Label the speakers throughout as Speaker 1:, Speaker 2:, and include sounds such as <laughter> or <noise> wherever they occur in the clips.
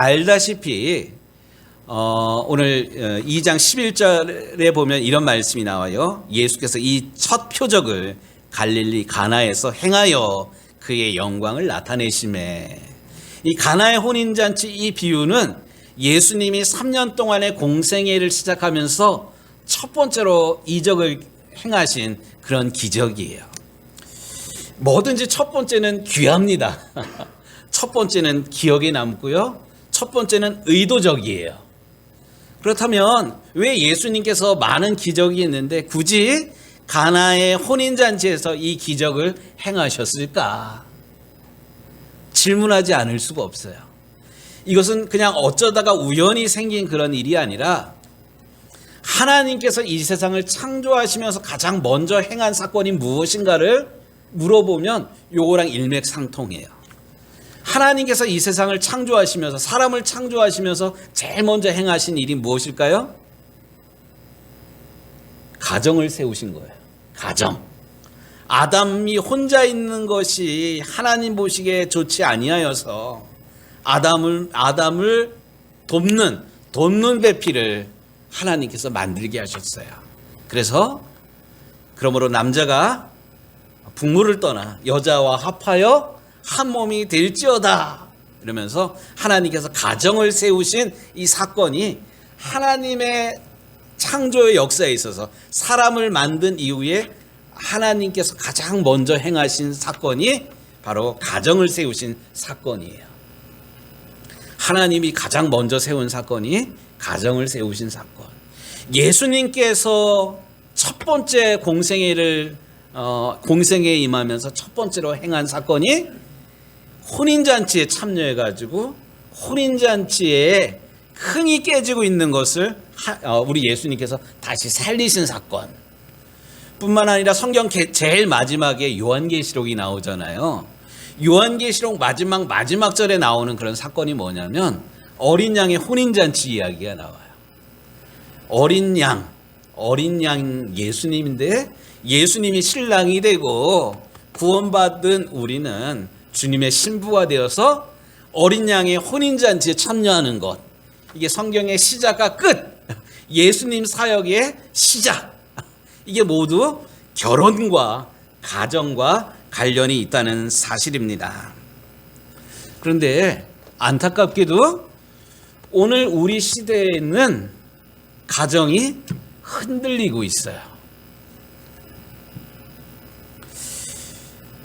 Speaker 1: 알다시피 어, 오늘 어, 2장 11절에 보면 이런 말씀이 나와요. 예수께서 이 첫 표적을 갈릴리 가나에서 행하여 그의 영광을 나타내심에 이 가나의 혼인 잔치 이 비유는 예수님이 3년 동안의 공생애를 시작하면서 첫 번째로 이적을 행하신 그런 기적이에요. 뭐든지 첫 번째는 귀합니다. <laughs> 첫 번째는 기억에 남고요. 첫 번째는 의도적이에요. 그렇다면 왜 예수님께서 많은 기적이 있는데 굳이 가나의 혼인 잔치에서 이 기적을 행하셨을까? 질문하지 않을 수가 없어요. 이것은 그냥 어쩌다가 우연히 생긴 그런 일이 아니라 하나님께서 이 세상을 창조하시면서 가장 먼저 행한 사건이 무엇인가를 물어보면 요거랑 일맥상통해요. 하나님께서 이 세상을 창조하시면서 사람을 창조하시면서 제일 먼저 행하신 일이 무엇일까요? 가정을 세우신 거예요. 가정. 아담이 혼자 있는 것이 하나님 보시기에 좋지 아니하여서 아담을 아담을 돕는 돕는 배필을 하나님께서 만들게 하셨어요. 그래서 그러므로 남자가 부모를 떠나 여자와 합하여 한 몸이 될지어다 이러면서 하나님께서 가정을 세우신 이 사건이 하나님의 창조의 역사에 있어서 사람을 만든 이후에 하나님께서 가장 먼저 행하신 사건이 바로 가정을 세우신 사건이에요. 하나님이 가장 먼저 세운 사건이 가정을 세우신 사건. 예수님께서 첫 번째 공생애를 어, 공생애에 임하면서 첫 번째로 행한 사건이 혼인잔치에 참여해가지고 혼인잔치에 흥이 깨지고 있는 것을 하, 어, 우리 예수님께서 다시 살리신 사건. 뿐만 아니라 성경 개- 제일 마지막에 요한계시록이 나오잖아요. 요한계시록 마지막 마지막 절에 나오는 그런 사건이 뭐냐면 어린 양의 혼인잔치 이야기가 나와요. 어린 양, 어린 양 예수님인데 예수님이 신랑이 되고 구원받은 우리는 주님의 신부가 되어서 어린 양의 혼인잔치에 참여하는 것. 이게 성경의 시작과 끝. 예수님 사역의 시작. 이게 모두 결혼과 가정과 관련이 있다는 사실입니다. 그런데 안타깝게도 오늘 우리 시대에는 가정이 흔들리고 있어요.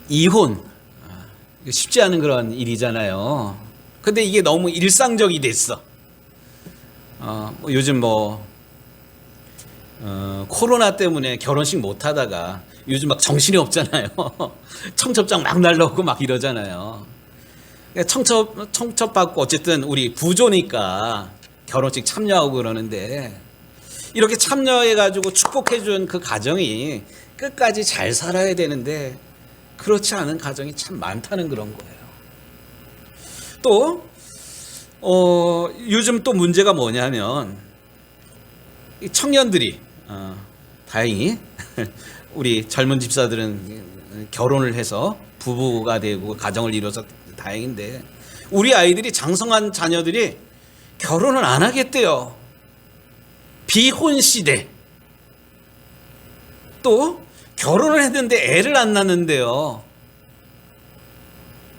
Speaker 1: 이혼 쉽지 않은 그런 일이잖아요. 근데 이게 너무 일상적이 됐어. 어, 뭐 요즘 뭐 어, 코로나 때문에 결혼식 못 하다가 요즘 막 정신이 없잖아요. <laughs> 청첩장 막 날라오고 막 이러잖아요. 그러니까 청첩 청첩 받고 어쨌든 우리 부조니까 결혼식 참여하고 그러는데 이렇게 참여해 가지고 축복해 준 그 가정이 끝까지 잘 살아야 되는데 그렇지 않은 가정이 참 많다는 그런 거예요. 또 어, 요즘 또 문제가 뭐냐면 이 청년들이 어, 다행히 <laughs> 우리 젊은 집사들은 결혼을 해서 부부가 되고 가정을 이뤄서 다행인데 우리 아이들이 장성한 자녀들이 결혼을 안 하겠대요. 비혼 시대. 또 결혼을 했는데 애를 안 낳는데요.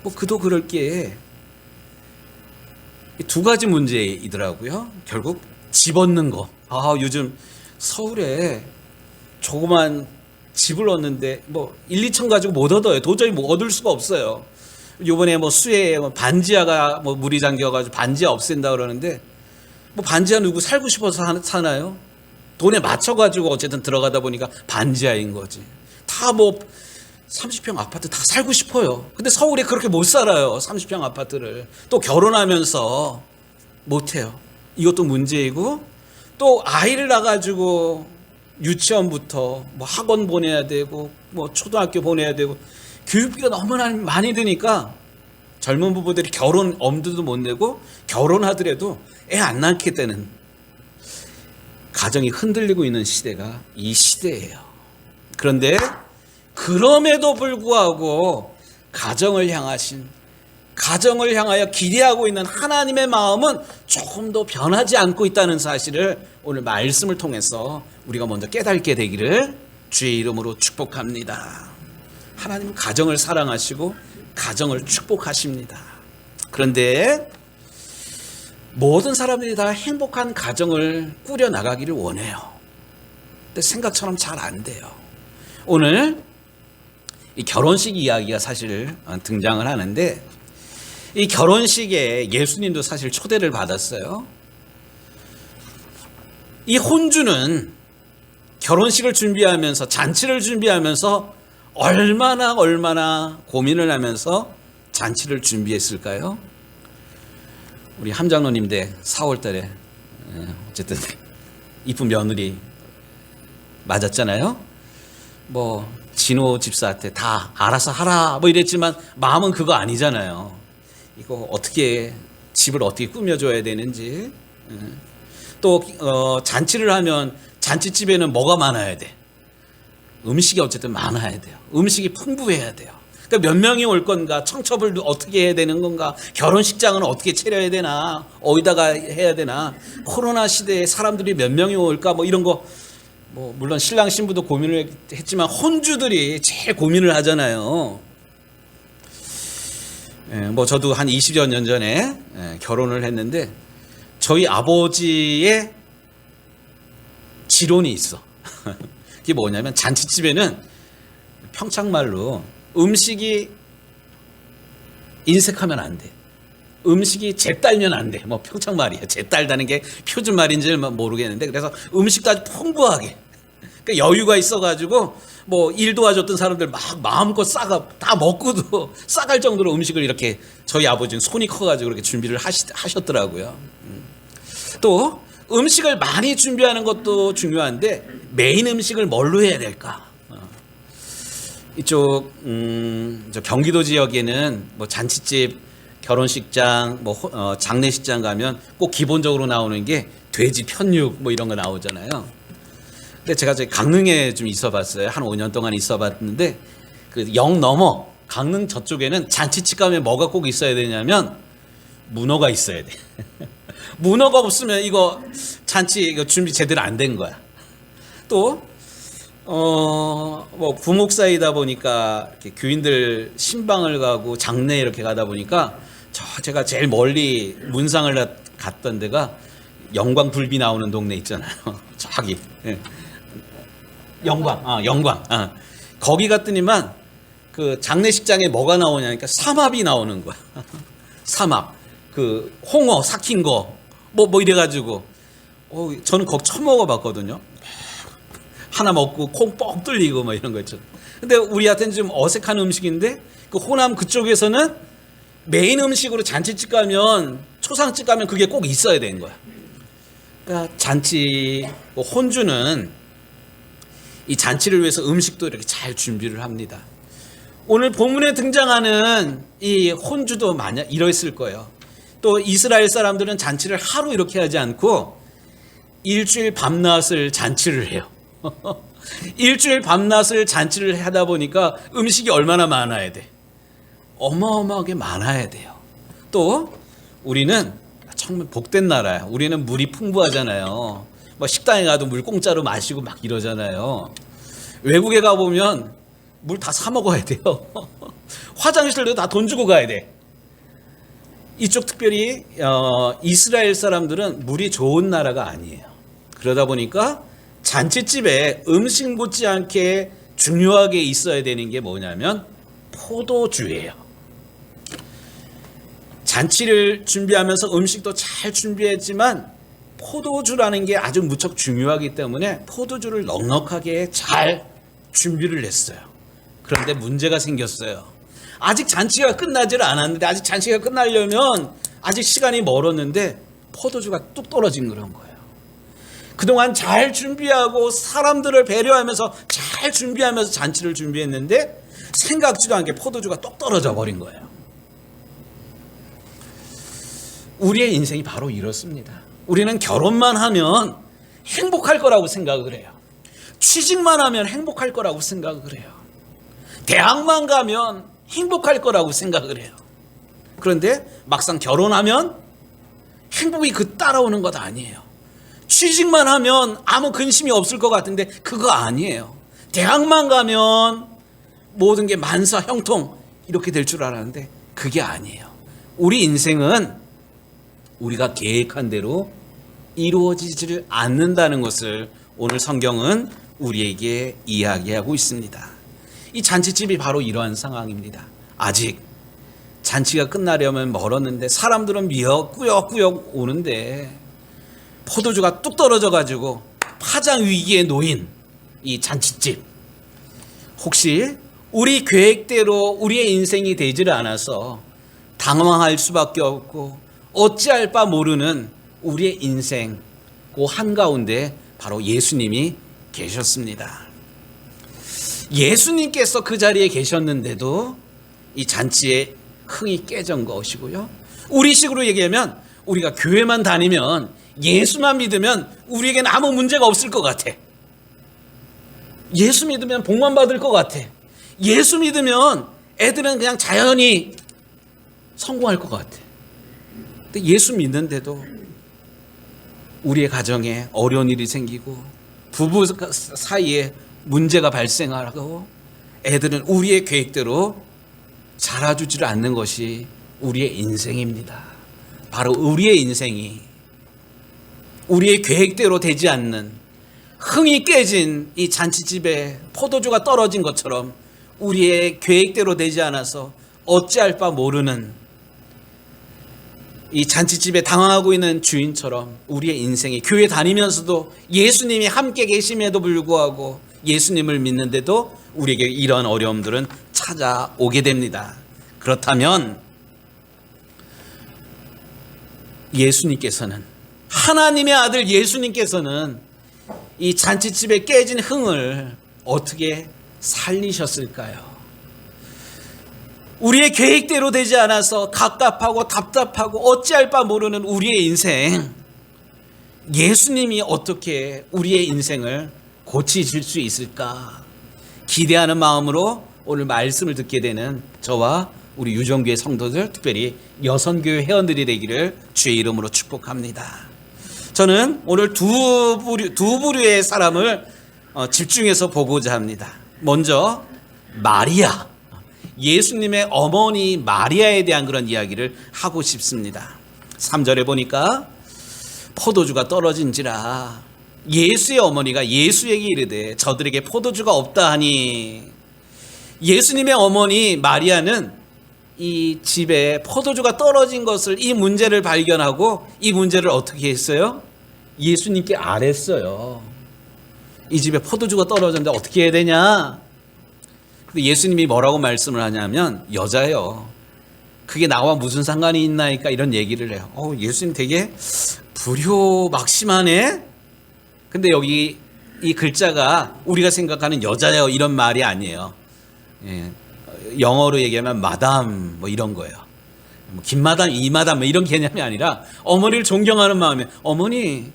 Speaker 1: 뭐 그도 그럴 게두 가지 문제이더라고요. 결국 집 얻는 거. 아, 요즘 서울에 조그만 집을 얻는데 뭐 1, 2천 가지고 못 얻어요. 도저히 뭐 얻을 수가 없어요. 요번에 뭐 수해에 뭐 반지하가 뭐 물이 잠겨가지고 반지하 없앤다 그러는데 뭐 반지하 누구 살고 싶어서 사- 사나요? 돈에 맞춰가지고 어쨌든 들어가다 보니까 반지하인 거지. 다 뭐 30평 아파트 다 살고 싶어요. 근데 서울에 그렇게 못 살아요. 30평 아파트를. 또 결혼하면서 못해요. 이것도 문제이고 또 아이를 낳아가지고 유치원부터 뭐 학원 보내야 되고 뭐 초등학교 보내야 되고 교육비가 너무나 많이 드니까 젊은 부부들이 결혼 엄두도 못 내고 결혼하더라도 애 안 낳게 되는 가정이 흔들리고 있는 시대가 이 시대예요. 그런데 그럼에도 불구하고 가정을 향하신 가정을 향하여 기대하고 있는 하나님의 마음은 조금도 변하지 않고 있다는 사실을 오늘 말씀을 통해서 우리가 먼저 깨닫게 되기를 주의 이름으로 축복합니다. 하나님은 가정을 사랑하시고 가정을 축복하십니다. 그런데 모든 사람들이 다 행복한 가정을 꾸려 나가기를 원해요. 근데 생각처럼 잘 안 돼요. 오늘 이 결혼식 이야기가 사실 등장을 하는데 이 결혼식에 예수님도 사실 초대를 받았어요. 이 혼주는 결혼식을 준비하면서 잔치를 준비하면서 얼마나 얼마나 고민을 하면서 잔치를 준비했을까요? 우리 함장로님 댁 4월 달에 예, 어쨌든 이쁜 며느리 맞았잖아요. 뭐 진호 집사한테 다 알아서 하라 뭐 이랬지만 마음은 그거 아니잖아요. 이거 어떻게 집을 어떻게 꾸며줘야 되는지 예. 또 어, 잔치를 하면 잔치집에는 뭐가 많아야 돼? 음식이 어쨌든 많아야 돼요. 음식이 풍부해야 돼요. 그러니까 몇 명이 올 건가, 청첩을 어떻게 해야 되는 건가, 결혼식장은 어떻게 차려야 되나, 어디다가 해야 되나, 코로나 시대에 사람들이 몇 명이 올까, 뭐 이런 거, 뭐 물론 신랑 신부도 고민을 했지만 혼주들이 제일 고민을 하잖아요. 예, 뭐 저도 한 20여 년 전에 예, 결혼을 했는데 저희 아버지의 지론이 있어. <laughs> 그게 뭐냐면 잔치집에는 평창말로 음식이 인색하면 안 돼. 음식이 제딸면 안 돼. 뭐 평창 말이야. 제딸다는 게 표준 말인지는 모르겠는데 그래서 음식도 아주 풍부하게. 그러니까 여유가 있어가지고 뭐 일 도와줬던 사람들 막 마음껏 싸가 다 먹고도 <laughs> 싸갈 정도로 음식을 이렇게 저희 아버지는 손이 커가지고 그렇게 준비를 하시, 하셨더라고요. 음. 또 음식을 많이 준비하는 것도 중요한데 메인 음식을 뭘로 해야 될까? 어. 이쪽 음, 저 경기도 지역에는 뭐 잔치집, 결혼식장, 뭐 호- 어, 장례식장 가면 꼭 기본적으로 나오는 게 돼지 편육 뭐 이런 거 나오잖아요. 근데 제가 저기 강릉에 좀 있어봤어요. 한 5년 동안 있어봤는데 그 영 넘어 강릉 저쪽에는 잔치집 가면 뭐가 꼭 있어야 되냐면 문어가 있어야 돼. <laughs> 문어가 없으면 이거 잔치 이거 준비 제대로 안 된 거야. 또 어, 뭐 부목사이다 보니까 교인들 신방을 가고 장례 이렇게 가다 보니까 저 제가 제일 멀리 문상을 가- 갔던 데가 영광 불비 나오는 동네 있잖아요. <laughs> 저기 예. 영광, 아 영광, 아 거기 갔더니만 그 장례식장에 뭐가 나오냐니까 삼합이 나오는 거야. <laughs> 삼합, 그 홍어 삭힌 거, 뭐뭐 이래가지고 어, 저는 거기 처음 먹어봤거든요. 하나 먹고 콩뻥 뚫리고 뭐 이런 거 있죠. 근데 우리한테는 좀 어색한 음식인데 그 호남 그쪽에서는 메인 음식으로 잔치집 가면 초상집 가면 그게 꼭 있어야 되는 거야. 그러니까 잔치 뭐 혼주는 이 잔치를 위해서 음식도 이렇게 잘 준비를 합니다. 오늘 본문에 등장하는 이 혼주도 만약 이랬을 거예요. 또 이스라엘 사람들은 잔치를 하루 이렇게 하지 않고 일주일 밤낮을 잔치를 해요. <laughs> 일주일 밤낮을 잔치를 하다 보니까 음식이 얼마나 많아야 돼. 어마어마하게 많아야 돼요. 또 우리는 정말 복된 나라야. 우리는 물이 풍부하잖아요. 뭐 식당에 가도 물 공짜로 마시고 막 이러잖아요. 외국에 가 보면 물 다 사 먹어야 돼요. <laughs> 화장실도 다 돈 주고 가야 돼. 이쪽 특별히 어, 이스라엘 사람들은 물이 좋은 나라가 아니에요. 그러다 보니까 잔치집에 음식 못지않게 중요하게 있어야 되는 게 뭐냐면 포도주예요. 잔치를 준비하면서 음식도 잘 준비했지만 포도주라는 게 아주 무척 중요하기 때문에 포도주를 넉넉하게 잘 준비를 했어요. 그런데 문제가 생겼어요. 아직 잔치가 끝나지를 않았는데 아직 잔치가 끝나려면 아직 시간이 멀었는데 포도주가 뚝 떨어진 그런 거예요. 그동안 잘 준비하고 사람들을 배려하면서 잘 준비하면서 잔치를 준비했는데 생각지도 않게 포도주가 똑 떨어져 버린 거예요. 우리의 인생이 바로 이렇습니다. 우리는 결혼만 하면 행복할 거라고 생각을 해요. 취직만 하면 행복할 거라고 생각을 해요. 대학만 가면 행복할 거라고 생각을 해요. 그런데 막상 결혼하면 행복이 그 따라오는 것 아니에요. 취직만 하면 아무 근심이 없을 것 같은데 그거 아니에요. 대학만 가면 모든 게 만사 형통 이렇게 될 줄 알았는데 그게 아니에요. 우리 인생은 우리가 계획한 대로 이루어지지를 않는다는 것을 오늘 성경은 우리에게 이야기하고 있습니다. 이 잔치집이 바로 이러한 상황입니다. 아직 잔치가 끝나려면 멀었는데 사람들은 미역꾸역꾸역 오는데 포도주가 뚝 떨어져 가지고 파장 위기에 놓인 이 잔치집. 혹시 우리 계획대로 우리의 인생이 되지를 않아서 당황할 수밖에 없고 어찌할 바 모르는 우리의 인생 그 한가운데 바로 예수님이 계셨습니다. 예수님께서 그 자리에 계셨는데도 이 잔치에 흥이 깨진 것이고요. 우리식으로 얘기하면 우리가 교회만 다니면 예수만 믿으면 우리에겐 아무 문제가 없을 것 같아. 예수 믿으면 복만 받을 것 같아. 예수 믿으면 애들은 그냥 자연히 성공할 것 같아. 근데 예수 믿는데도 우리의 가정에 어려운 일이 생기고 부부 사이에 문제가 발생하고 애들은 우리의 계획대로 자라주지를 않는 것이 우리의 인생입니다. 바로 우리의 인생이 우리의 계획대로 되지 않는 흥이 깨진 이 잔치집에 포도주가 떨어진 것처럼 우리의 계획대로 되지 않아서 어찌할 바 모르는 이 잔치집에 당황하고 있는 주인처럼 우리의 인생이 교회 다니면서도 예수님이 함께 계심에도 불구하고 예수님을 믿는데도 우리에게 이런 어려움들은 찾아오게 됩니다. 그렇다면 예수님께서는 하나님의 아들 예수님께서는 이 잔치집에 깨진 흥을 어떻게 살리셨을까요? 우리의 계획대로 되지 않아서 갑갑하고 답답하고 어찌할 바 모르는 우리의 인생. 예수님이 어떻게 우리의 인생을 고치실 수 있을까? 기대하는 마음으로 오늘 말씀을 듣게 되는 저와 우리 유정교회 성도들, 특별히 여선교회 회원들이 되기를 주의 이름으로 축복합니다. 저는 오늘 두 부류, 두 부류의 사람을 어, 집중해서 보고자 합니다. 먼저 마리아. 예수님의 어머니 마리아에 대한 그런 이야기를 하고 싶습니다. 3절에 보니까 포도주가 떨어진지라 예수의 어머니가 예수에게 이르되 저들에게 포도주가 없다 하니 예수님의 어머니 마리아는 이 집에 포도주가 떨어진 것을 이 문제를 발견하고 이 문제를 어떻게 했어요? 예수님께 아랬어요. 이 집에 포도주가 떨어졌는데 어떻게 해야 되냐? 근데 예수님이 뭐라고 말씀을 하냐면 여자예요. 그게 나와 무슨 상관이 있나니까 이런 얘기를 해요. 어, 예수님 되게 불효 막심하네. 근데 여기 이 글자가 우리가 생각하는 여자예요 이런 말이 아니에요. 예, 영어로 얘기하면 마담 뭐 이런 거예요. 뭐 김마담, 이마담 뭐 이런 개념이 아니라 어머니를 존경하는 마음에 어머니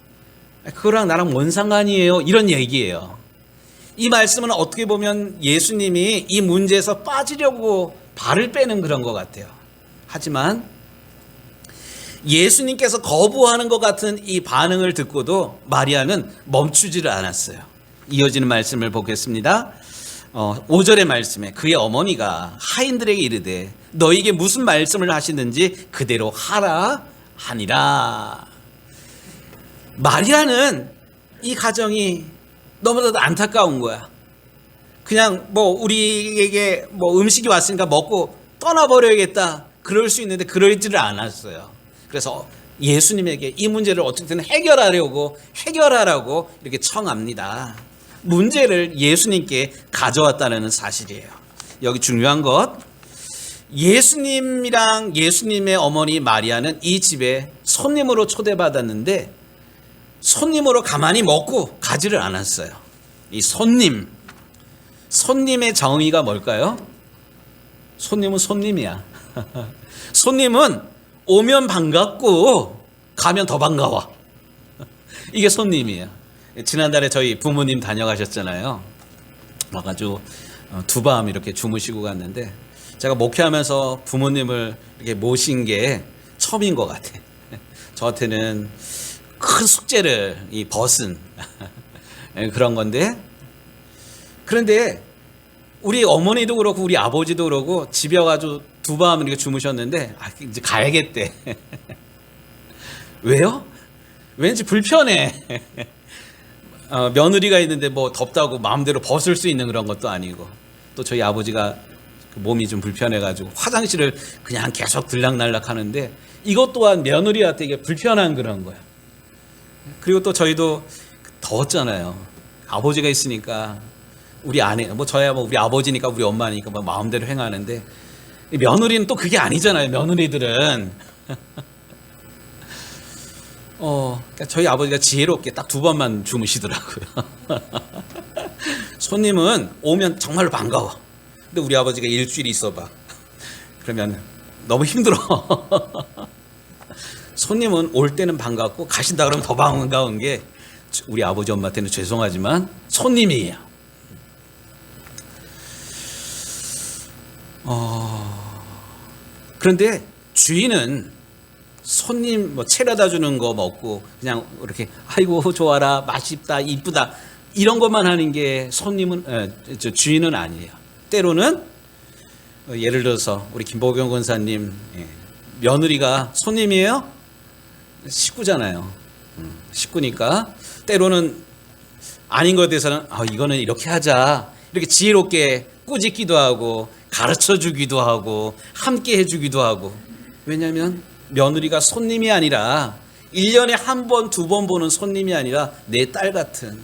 Speaker 1: 그거랑 나랑 뭔 상관이에요 이런 얘기예요. 이 말씀은 어떻게 보면 예수님이 이 문제에서 빠지려고 발을 빼는 그런 것 같아요. 하지만 예수님께서 거부하는 것 같은 이 반응을 듣고도 마리아는 멈추지를 않았어요. 이어지는 말씀을 보겠습니다. 어, 5절의 말씀에 그의 어머니가 하인들에게 이르되 너에게 무슨 말씀을 하시는지 그대로 하라 하니라. 마리아는 이 가정이 너무나도 안타까운 거야. 그냥 뭐 우리에게 뭐 음식이 왔으니까 먹고 떠나버려야겠다. 그럴 수 있는데 그러지를 않았어요. 그래서 예수님에게 이 문제를 어떻게든 해결하려고 해결하라고 이렇게 청합니다. 문제를 예수님께 가져왔다는 사실이에요. 여기 중요한 것 예수님이랑 예수님의 어머니 마리아는 이 집에 손님으로 초대받았는데 손님으로 가만히 먹고 가지를 않았어요. 이 손님 손님의 정의가 뭘까요? 손님은 손님이야. <laughs> 손님은 오면 반갑고 가면 더 반가워. <laughs> 이게 손님이에요. 지난달에 저희 부모님 다녀가셨잖아요. 와가지고 어, 두밤 이렇게 주무시고 갔는데 제가 목회하면서 부모님을 이렇게 모신 게 처음인 것 같아. <laughs> 저한테는 큰 숙제를 이 벗은 <laughs> 그런 건데 그런데 우리 어머니도 그렇고 우리 아버지도 그렇고 집에 와가지고 두 밤 이렇게 주무셨는데 아, 이제 가야겠대. <laughs> 왜요? 왠지 불편해. <laughs> 어, 며느리가 있는데 뭐 덥다고 마음대로 벗을 수 있는 그런 것도 아니고 또 저희 아버지가 그 몸이 좀 불편해가지고 화장실을 그냥 계속 들락날락 하는데 이것 또한 며느리한테 이게 불편한 그런 거야. 그리고 또 저희도 더웠잖아요. 아버지가 있으니까 우리 아내, 뭐 저야 뭐 우리 아버지니까 우리 엄마니까 뭐 마음대로 행하는데 이 며느리는 또 그게 아니잖아요. 며느리들은 <laughs> 어, 그러니까 저희 아버지가 지혜롭게 딱 두 번만 주무시더라고요. <laughs> 손님은 오면 정말로 반가워. 근데 우리 아버지가 일주일 있어봐. 그러면 너무 힘들어. <laughs> 손님은 올 때는 반갑고 가신다 그러면 더 반가운 게 우리 아버지 엄마한테는 죄송하지만 손님이에요. 어, 그런데 주인은 손님 뭐 채려다 주는 거 먹고 그냥 이렇게 아이고 좋아라 맛있다 이쁘다 이런 것만 하는 게 손님은 에, 저 주인은 아니에요. 때로는 어, 예를 들어서 우리 김보경 권사님 예, 며느리가 손님이에요? 식구잖아요. 음, 식구니까 때로는 아닌 것에 대해서는 아, 이거는 이렇게 하자 이렇게 지혜롭게 꾸짖기도 하고 가르쳐 주기도 하고 함께 해주기도 하고 왜냐하면 며느리가 손님이 아니라 1년에 한 번, 두 번 보는 손님이 아니라 내 딸 같은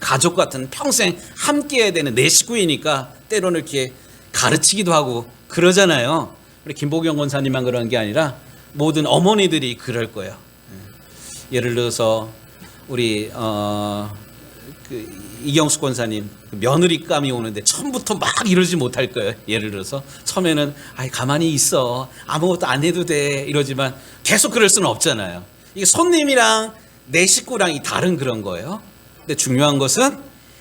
Speaker 1: 가족 같은 평생 함께 해야 되는 내 식구이니까 때로는 이렇게 가르치기도 하고 그러잖아요. 우리 김보경 권사님만 그런 게 아니라 모든 어머니들이 그럴 거예요. 예. 예를 들어서 우리 어, 그 이경수 권사님 그 며느리감이 오는데 처음부터 막 이러지 못할 거예요. 예를 들어서 처음에는 아이 가만히 있어 아무것도 안 해도 돼 이러지만 계속 그럴 수는 없잖아요. 이게 손님이랑 내 식구랑 이 다른 그런 거예요. 근데 중요한 것은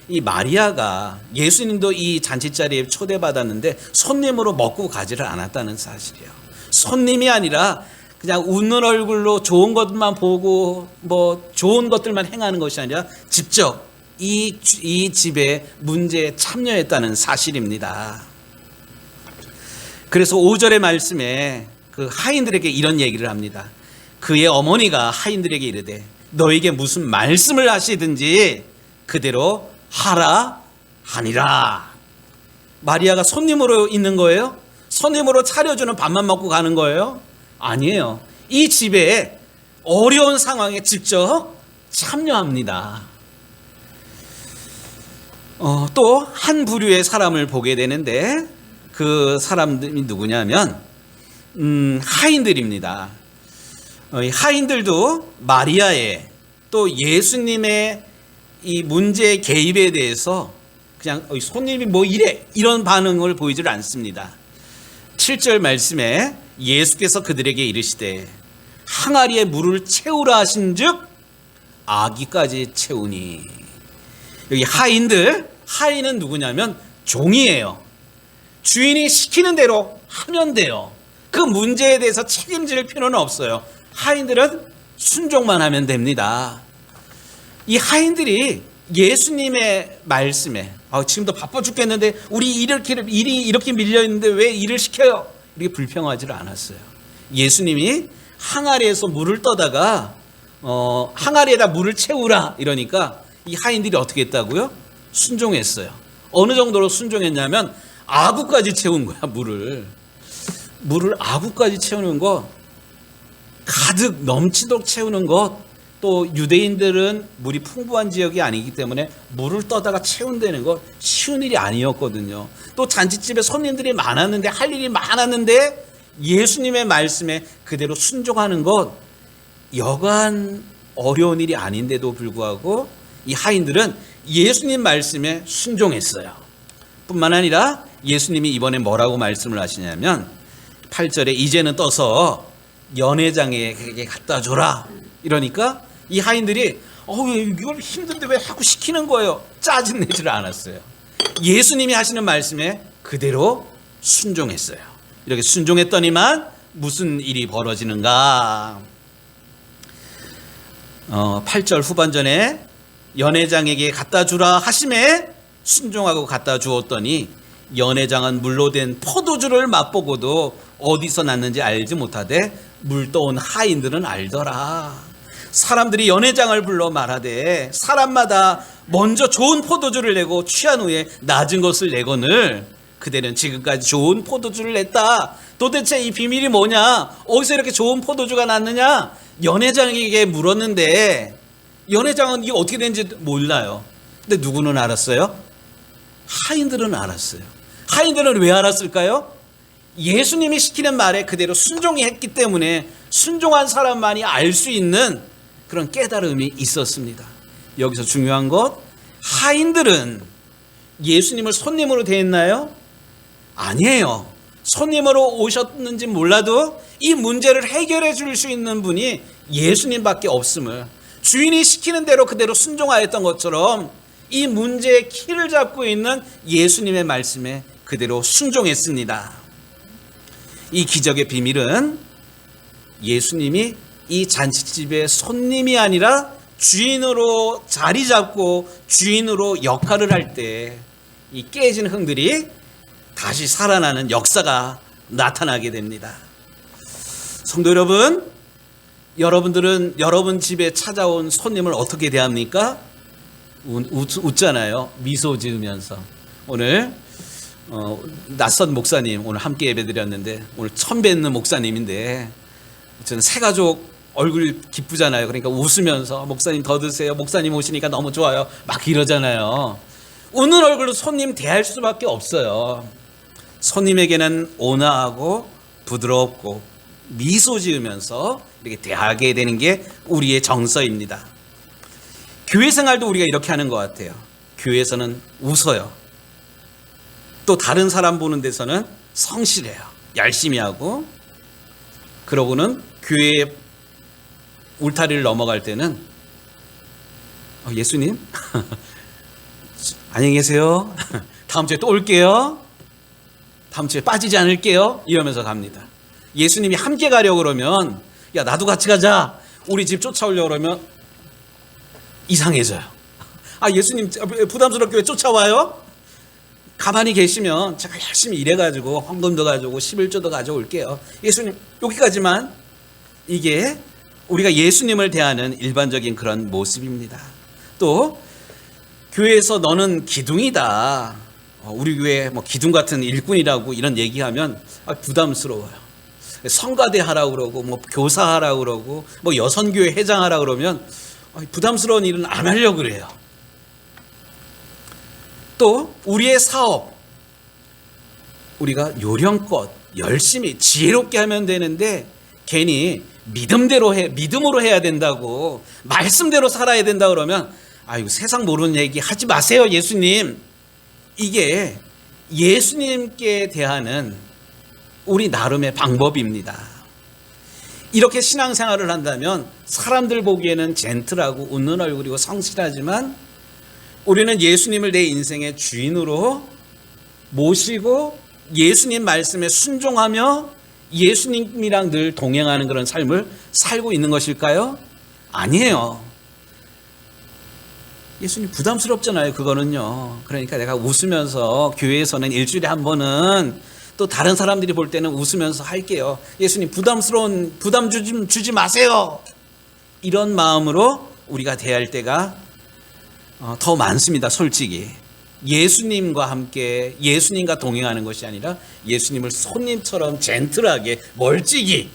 Speaker 1: 이 마리아가 예수님도 이 잔치 자리에 초대받았는데 손님으로 먹고 가지를 않았다는 사실이에요. 손님이 아니라 그냥 웃는 얼굴로 좋은 것만 보고 뭐 좋은 것들만 행하는 것이 아니라 직접 이, 이 집의 문제에 참여했다는 사실입니다. 그래서 5절의 말씀에 그 하인들에게 이런 얘기를 합니다. 그의 어머니가 하인들에게 이르되 너에게 무슨 말씀을 하시든지 그대로 하라 하니라. 마리아가 손님으로 있는 거예요? 손님으로 차려주는 밥만 먹고 가는 거예요? 아니에요. 이 집에 어려운 상황에 직접 참여합니다. 어, 또 한 부류의 사람을 보게 되는데 그 사람들이 누구냐면 음, 하인들입니다. 어, 이 하인들도 마리아의 또 예수님의 이 문제 개입에 대해서 그냥 어, 손님이 뭐 이래 이런 반응을 보이질 않습니다. 7절 말씀에 예수께서 그들에게 이르시되 항아리에 물을 채우라 하신즉 아기까지 채우니 여기 하인들 하인은 누구냐면 종이에요. 주인이 시키는 대로 하면 돼요. 그 문제에 대해서 책임질 필요는 없어요. 하인들은 순종만 하면 됩니다. 이 하인들이 예수님의 말씀에 아, 지금도 바빠 죽겠는데 우리 이렇게 일이 이렇게 밀려 있는데 왜 일을 시켜요? 이렇게 불평하지를 않았어요. 예수님이 항아리에서 물을 떠다가 어, 항아리에다 물을 채우라 이러니까 이 하인들이 어떻게 했다고요? 순종했어요. 어느 정도로 순종했냐면 아구까지 채운 거야 물을. 물을 아구까지 채우는 것 가득 넘치도록 채우는 것 또 유대인들은 물이 풍부한 지역이 아니기 때문에 물을 떠다가 채운다는 것 쉬운 일이 아니었거든요. 또 잔치집에 손님들이 많았는데 할 일이 많았는데 예수님의 말씀에 그대로 순종하는 것 여간 어려운 일이 아닌데도 불구하고 이 하인들은 예수님 말씀에 순종했어요. 뿐만 아니라 예수님이 이번에 뭐라고 말씀을 하시냐면 8절에 이제는 떠서 연회장에게 갖다 줘라. 이러니까 이 하인들이 어, 왜 이걸 힘든데 왜 자꾸 시키는 거예요? 짜증내지를 않았어요. 예수님이 하시는 말씀에 그대로 순종했어요. 이렇게 순종했더니만 무슨 일이 벌어지는가? 어, 8절 후반전에 연회장에게 갖다 주라 하심에 순종하고 갖다 주었더니 연회장은 물로 된 포도주를 맛보고도 어디서 났는지 알지 못하되 물 떠온 하인들은 알더라. 사람들이 연회장을 불러 말하되 사람마다 먼저 좋은 포도주를 내고 취한 후에 낮은 것을 내거늘 그대는 지금까지 좋은 포도주를 냈다. 도대체 이 비밀이 뭐냐? 어디서 이렇게 좋은 포도주가 났느냐? 연회장에게 물었는데 연회장은 이게 어떻게 된지 몰라요. 근데 누구는 알았어요? 하인들은 알았어요. 하인들은 왜 알았을까요? 예수님이 시키는 말에 그대로 순종이 했기 때문에 순종한 사람만이 알 수 있는 그런 깨달음이 있었습니다. 여기서 중요한 것, 하인들은 예수님을 손님으로 대했나요? 아니에요. 손님으로 오셨는지 몰라도 이 문제를 해결해 줄 수 있는 분이 예수님밖에 없음을 주인이 시키는 대로 그대로 순종하였던 것처럼 이 문제의 키를 잡고 있는 예수님의 말씀에 그대로 순종했습니다. 이 기적의 비밀은 예수님이 이 잔치집의 손님이 아니라 주인으로 자리 잡고 주인으로 역할을 할 때 이 깨진 흥들이 다시 살아나는 역사가 나타나게 됩니다. 성도 여러분, 여러분들은 여러분 집에 찾아온 손님을 어떻게 대합니까? 웃, 웃, 잖아요 미소 지으면서. 오늘 어, 낯선 목사님 오늘 함께 예배드렸는데 오늘 처음 뵙는 목사님인데 저는 새 가족 얼굴 기쁘잖아요. 그러니까 웃으면서 목사님 더 드세요. 목사님 오시니까 너무 좋아요. 막 이러잖아요. 웃는 얼굴로 손님 대할 수밖에 없어요. 손님에게는 온화하고 부드럽고 미소 지으면서 이렇게 대하게 되는 게 우리의 정서입니다. 교회 생활도 우리가 이렇게 하는 것 같아요. 교회에서는 웃어요. 또 다른 사람 보는 데서는 성실해요. 열심히 하고 그러고는 교회 울타리를 넘어갈 때는 어, 예수님 <laughs> 안녕히 계세요. <laughs> 다음 주에 또 올게요. 다음 주에 빠지지 않을게요. 이러면서 갑니다. 예수님이 함께 가려고 그러면 야 나도 같이 가자. 우리 집 쫓아오려고 그러면 이상해져요. 아 예수님 부담스럽게 왜 쫓아와요? 가만히 계시면 제가 열심히 일해가지고 헌금도 가지고 11조도 가져올게요. 예수님 여기까지만 이게 우리가 예수님을 대하는 일반적인 그런 모습입니다. 또 교회에서 너는 기둥이다. 어, 우리 교회 뭐 기둥 같은 일꾼이라고 이런 얘기하면 아, 부담스러워요. 성가대 하라고 그러고 뭐 교사 하라고 그러고 뭐 여선교회 회장 하라고 그러면 아, 부담스러운 일은 안 하려고 그래요. 또 우리의 사업 우리가 요령껏 열심히 지혜롭게 하면 되는데 괜히 믿음대로 해 믿음으로 해야 된다고 말씀대로 살아야 된다 그러면 아유 세상 모르는 얘기 하지 마세요 예수님 이게 예수님께 대하는 우리 나름의 방법입니다. 이렇게 신앙생활을 한다면 사람들 보기에는 젠틀하고 웃는 얼굴이고 성실하지만 우리는 예수님을 내 인생의 주인으로 모시고 예수님 말씀에 순종하며 예수님이랑 늘 동행하는 그런 삶을 살고 있는 것일까요? 아니에요. 예수님 부담스럽잖아요. 그거는요. 그러니까 내가 웃으면서 교회에서는 일주일에 한 번은 또 다른 사람들이 볼 때는 웃으면서 할게요. 예수님 부담스러운 부담 주지, 주지 마세요. 이런 마음으로 우리가 대할 때가 어, 더 많습니다. 솔직히. 예수님과 함께 예수님과 동행하는 것이 아니라 예수님을 손님처럼 젠틀하게 멀찍이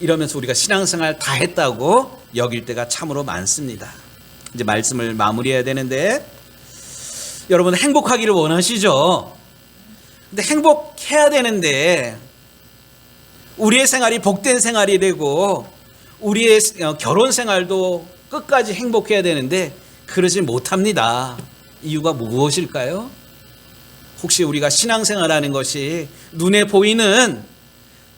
Speaker 1: 이러면서 우리가 신앙생활 다 했다고 여길 때가 참으로 많습니다. 이제 말씀을 마무리해야 되는데 여러분 행복하기를 원하시죠? 근데 행복해야 되는데 우리의 생활이 복된 생활이 되고 우리의 어, 결혼 생활도 끝까지 행복해야 되는데 그러지 못합니다. 이유가 무엇일까요? 혹시 우리가 신앙생활하는 것이 눈에 보이는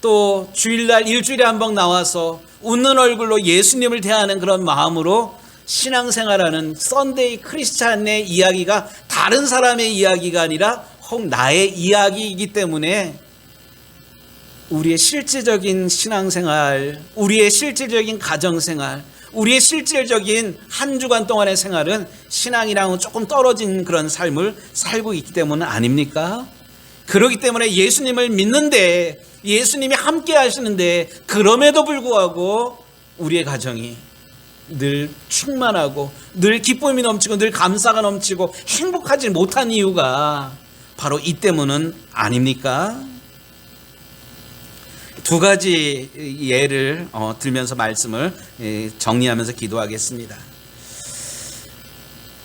Speaker 1: 또 주일날 일주일에 한 번 나와서 웃는 얼굴로 예수님을 대하는 그런 마음으로 신앙생활하는 썬데이 크리스찬의 이야기가 다른 사람의 이야기가 아니라 혹 나의 이야기이기 때문에 우리의 실제적인 신앙생활, 우리의 실제적인 가정생활, 우리의 실질적인 한 주간 동안의 생활은 신앙이랑은 조금 떨어진 그런 삶을 살고 있기 때문은 아닙니까? 그러기 때문에 예수님을 믿는데 예수님이 함께 하시는데 그럼에도 불구하고 우리의 가정이 늘 충만하고 늘 기쁨이 넘치고 늘 감사가 넘치고 행복하지 못한 이유가 바로 이 때문은 아닙니까? 두 가지 예를 어, 들면서 말씀을 예, 정리하면서 기도하겠습니다.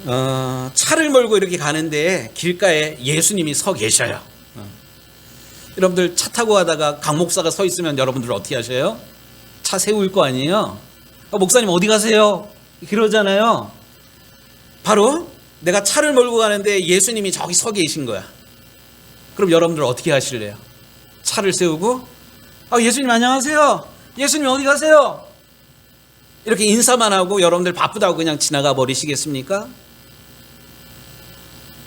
Speaker 1: 어, 차를 몰고 이렇게 가는데 길가에 예수님이 서 계셔요. 어. 여러분들 차 타고 가다가 강 목사가 서 있으면 여러분들 어떻게 하셔요? 차 세울 거 아니에요? 어, 목사님 어디 가세요? 그러잖아요. 바로 내가 차를 몰고 가는데 예수님이 저기 서 계신 거야. 그럼 여러분들 어떻게 하실래요? 차를 세우고 아, 예수님 안녕하세요. 예수님 어디 가세요? 이렇게 인사만 하고 여러분들 바쁘다고 그냥 지나가 버리시겠습니까?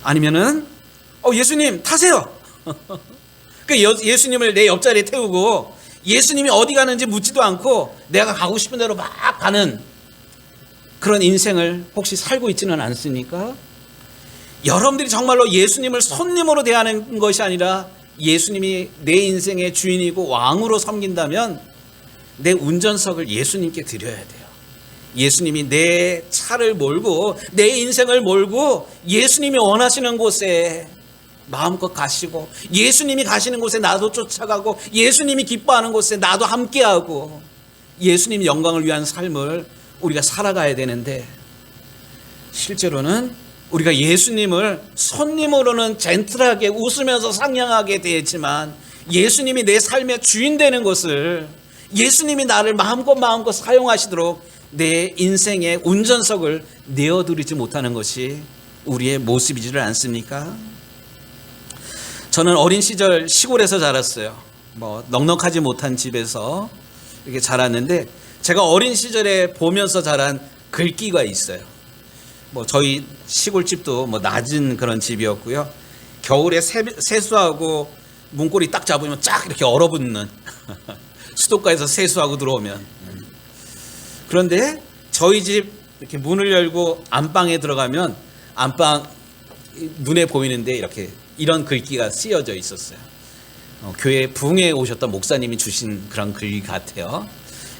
Speaker 1: 아니면은 어, 예수님 타세요. <laughs> 그 여- 예수님을 내 옆자리에 태우고 예수님이 어디 가는지 묻지도 않고 내가 가고 싶은 대로 막 가는 그런 인생을 혹시 살고 있지는 않습니까? 여러분들이 정말로 예수님을 손님으로 대하는 것이 아니라 예수님이 내 인생의 주인이고 왕으로 섬긴다면 내 운전석을 예수님께 드려야 돼요. 예수님이 내 차를 몰고 내 인생을 몰고 예수님이 원하시는 곳에 마음껏 가시고 예수님이 가시는 곳에 나도 쫓아가고 예수님이 기뻐하는 곳에 나도 함께하고 예수님 영광을 위한 삶을 우리가 살아가야 되는데 실제로는 우리가 예수님을 손님으로는 젠틀하게 웃으면서 상냥하게 대했지만 예수님이 내 삶의 주인 되는 것을 예수님이 나를 마음껏 마음껏 사용하시도록 내 인생의 운전석을 내어드리지 못하는 것이 우리의 모습이지를 않습니까? 저는 어린 시절 시골에서 자랐어요. 뭐 넉넉하지 못한 집에서 이렇게 자랐는데 제가 어린 시절에 보면서 자란 글귀가 있어요. 뭐 저희 시골집도 뭐 낮은 그런 집이었고요. 겨울에 세, 세수하고 문고리 딱 잡으면 쫙 이렇게 얼어붙는 <laughs> 수도가에서 세수하고 들어오면 그런데 저희 집 이렇게 문을 열고 안방에 들어가면 안방 눈에 보이는데 이렇게 이런 글귀가 쓰여져 있었어요. 어, 교회 부흥에 오셨던 목사님이 주신 그런 글귀 같아요.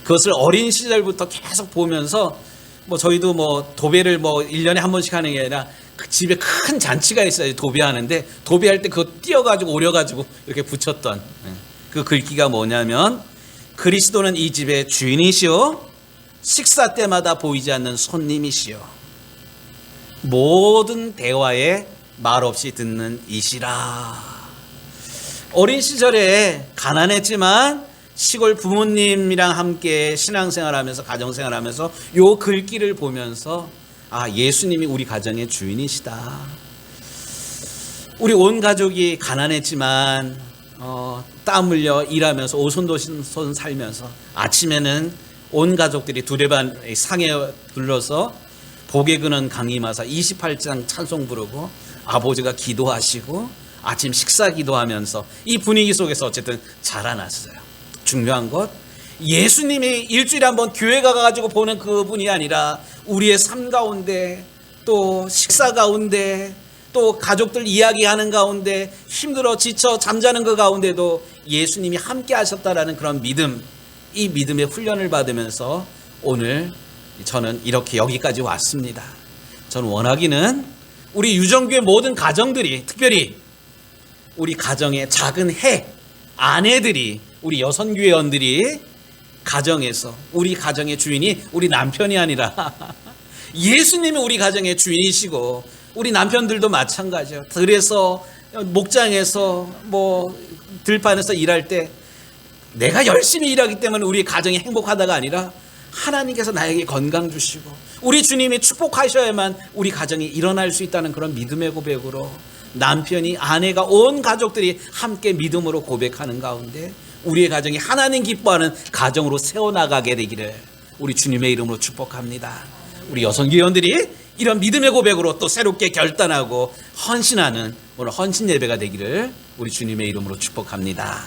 Speaker 1: 그것을 어린 시절부터 계속 보면서 뭐 저희도 뭐 도배를 뭐 1년에 한 번씩 하는 게 아니라 그 집에 큰 잔치가 있어요. 도배하는데 도배할 때 그거 띄어가지고 오려가지고 이렇게 붙였던 예. 그 글귀가 뭐냐면 그리스도는 이 집의 주인이시오 식사 때마다 보이지 않는 손님이시오 모든 대화에 말없이 듣는 이시라 어린 시절에 가난했지만 시골 부모님이랑 함께 신앙생활하면서 가정생활하면서 요 글귀를 보면서 아 예수님이 우리 가정의 주인이시다. 우리 온 가족이 가난했지만 어, 땀 흘려 일하면서 오손도손 살면서 아침에는 온 가족들이 두레반 상에 둘러서 복에 그는 강림하사 28장 찬송 부르고 아버지가 기도하시고 아침 식사 기도하면서 이 분위기 속에서 어쨌든 자라났어요. 중요한 것 예수님이 일주일에 한 번 교회 가가지고 보는 그분이 아니라 우리의 삶 가운데 또 식사 가운데 또 가족들 이야기하는 가운데 힘들어 지쳐 잠자는 그 가운데도 예수님이 함께 하셨다라는 그런 믿음 이 믿음의 훈련을 받으면서 오늘 저는 이렇게 여기까지 왔습니다. 저는 원하기는 우리 유정교회 모든 가정들이 특별히 우리 가정의 작은 해 아내들이 우리 여선교회원들이 가정에서 우리 가정의 주인이 우리 남편이 아니라 <laughs> 예수님이 우리 가정의 주인이시고 우리 남편들도 마찬가지요. 그래서 목장에서 뭐 들판에서 일할 때 내가 열심히 일하기 때문에 우리 가정이 행복하다가 아니라 하나님께서 나에게 건강 주시고 우리 주님이 축복하셔야만 우리 가정이 일어날 수 있다는 그런 믿음의 고백으로 남편이 아내가 온 가족들이 함께 믿음으로 고백하는 가운데 우리의 가정이 하나님 기뻐하는 가정으로 세워나가게 되기를 우리 주님의 이름으로 축복합니다. 우리 여성교원들이 이런 믿음의 고백으로 또 새롭게 결단하고 헌신하는 오늘 헌신 예배가 되기를 우리 주님의 이름으로 축복합니다.